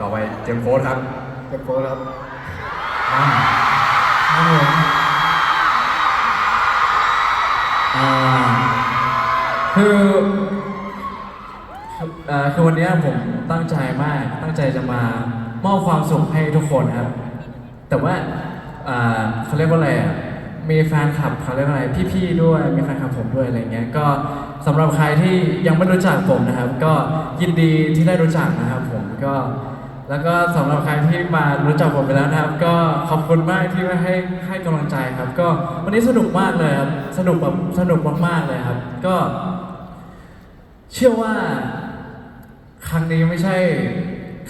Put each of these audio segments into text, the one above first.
ต่อไปเจมส์โค้ดครับเก็บโค้ดครับครับผมอ่าคือคืออ่าคือวันเนี้ยผมตั้งใจมาก ตั้งใจจะมามอบความสุขให้ทุกคนครับ แต่ว่าอ่าเขาเรียกว่าอะไรอะมีแฟนคลับเขาเรียกว่าอะไรพี่ๆด้วยมีแฟนคลับผมด้วยอะไรเงี้ยก็สำหรับใครที่ยังไม่รู้จักผมนะครับ ก็ยินดีที่ได้รู้จักนะครับผมก็ แล้วก็สำหรับใครที่มารู้จักผมไปแล้วนะครับ ก็ขอบคุณมากที่มาให้ให้กำลังใจครับ ก็วันนี้สนุกมากเลยครับสนุกแบบสนุกมากๆเลยครับ ก็ เชื่อว่า ครั้งนี้ไม่ใช่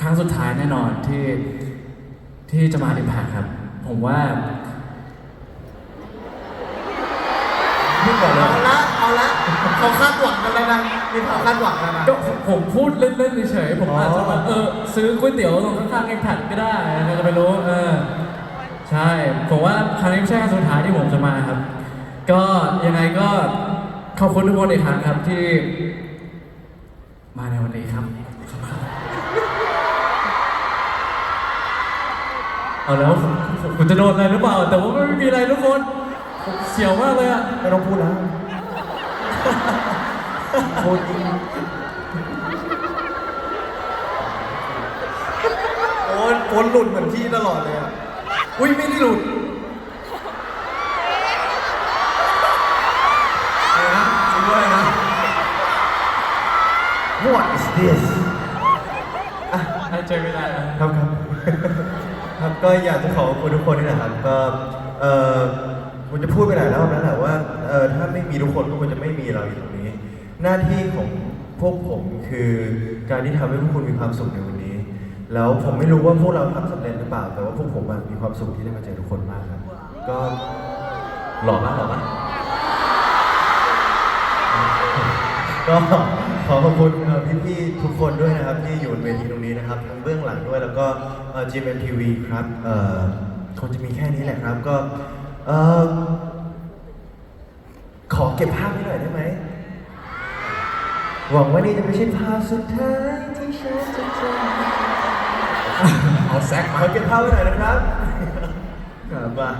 ครั้งสุดท้ายแน่นอนที่ที่จะมาอิมแพคครับ ผมว่า พูดก่อนเลยเอาละเอาละเขาคาดหวังกันแล้วนะมีความคาดหวังแล้วนะก็ผมพูดเล่นๆเฉยๆผมอาจจะมาเออซื้อก๋วยเตี๋ยวตรงข้างๆไอ้ผัดก็ได้ใครจะไปรู้เออใช่ผมว่าครั้งนี้ไม่ใช่ครั้งสุดท้ายที่ผมจะมาครับ ก็ยังไงก็ขอบคุณทุกคนอีกครั้งครับที่ มาในวันนี้ครับขอบคุณครับเอาแล้วผมผมผมจะโดนอะไรหรือเปล่า แต่ว่าไม่มีอะไรทุกคนผมเสียวมากเลยอะไม่ต้องพูดแล้ว พูดจริงโอ้ยโอนหลุดเหมือนพี่ตลอดเลยอะ อุ้ยไม่ได้หลุดอะไรนะจริงด้วยนะ What is this ให้ใจไม่ได้นะครับครับ ครับก็อยากจะขอบคุณทุกคนนี่แหละครับก็เออ ผมจะพูดไปหลายรอบแล้วแหละว่าเออถ้าไม่มีทุกคนก็คงจะไม่มีเราอยู่ตรงนี้ หน้าที่ของพวกผมคือการที่ทำให้พวกคุณมีความสุขในวันนี้ แล้วผมไม่รู้ว่าพวกเราทำสำเร็จหรือเปล่า แต่ว่าพวกผมอะมีความสุขที่ได้มาเจอทุกคนมากครับก็หล่อมากหล่อมากก็ขอขอบคุณพี่ๆทุกคนด้วยนะครับ ที่อยู่บนเวทีตรงนี้นะครับทั้งเบื้องหลังด้วยแล้วก็ GMMTV ครับเอ่อคงจะมีแค่นี้แหละครับก็ เอ่อขอเก็บภาพให้หน่อยได้ไหม หวังว่านี่จะไม่ใช่ภาพสุดท้ายที่ฉันจะเจอเอาแซกขมาอเก็บภาพไว้หน่อยนะครับ ครับมา